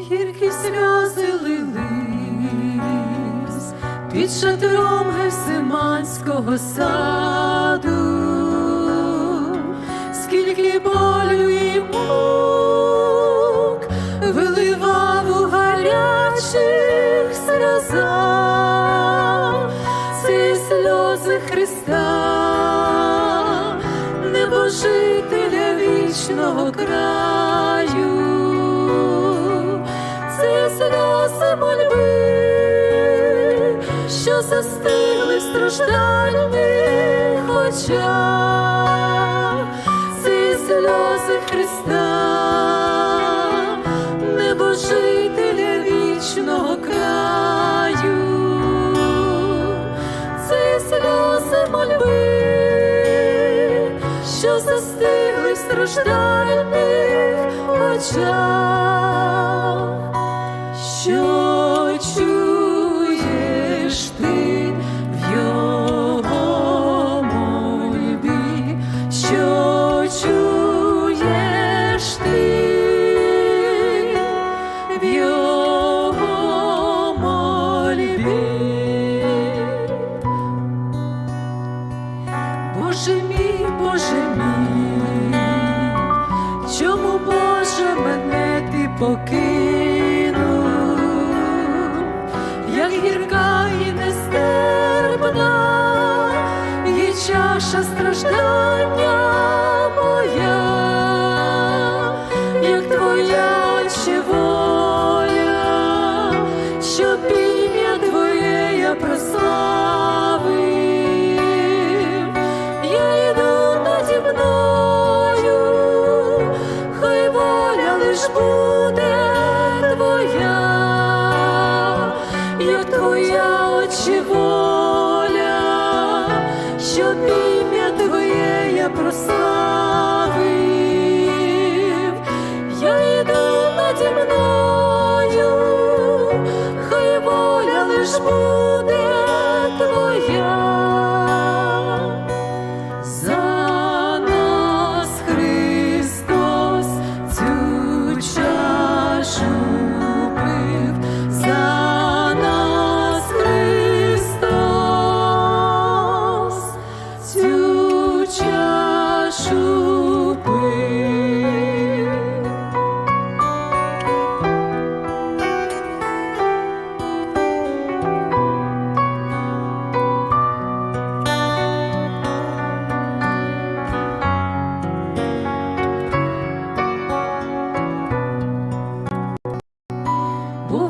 гіркі сльози лились під шатром Гефсиманського саду, скільки болю і мук виливав у гарячих сльозах. Ці сльози Христа, небожителя вічного краю, сльози мольби, що застигли в страждальних очах, ці сльози Христа, небожителя вічного краю, це сльози мольби, що застигли в страждальних очах, що чуєш що чуєш в. Боже мій, Боже мій, чому Боже мене ти покинув, bir gaz. Прославив. Я йду наді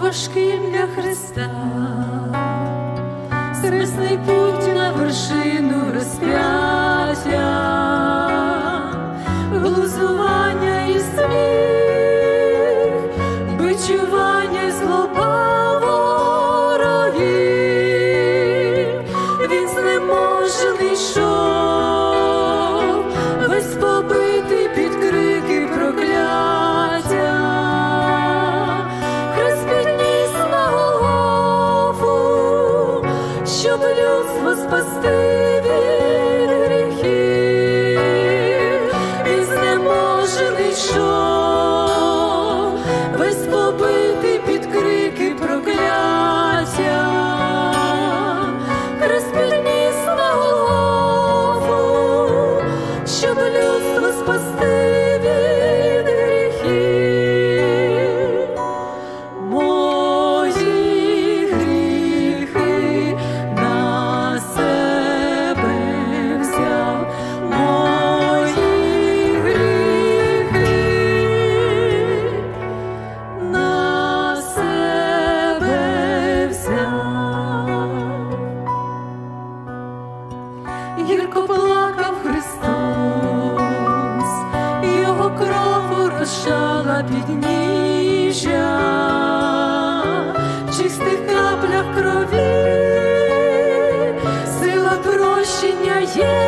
важким для Христа, Хресний путь на вершину лишала підніжжя в чистих каплях крові, сила прощення є.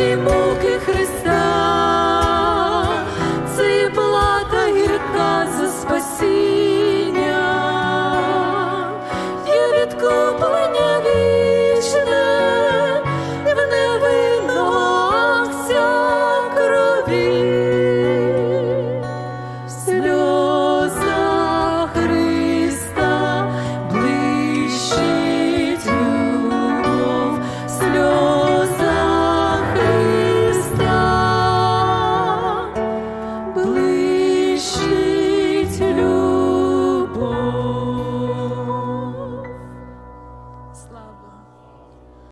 ті муки Христа.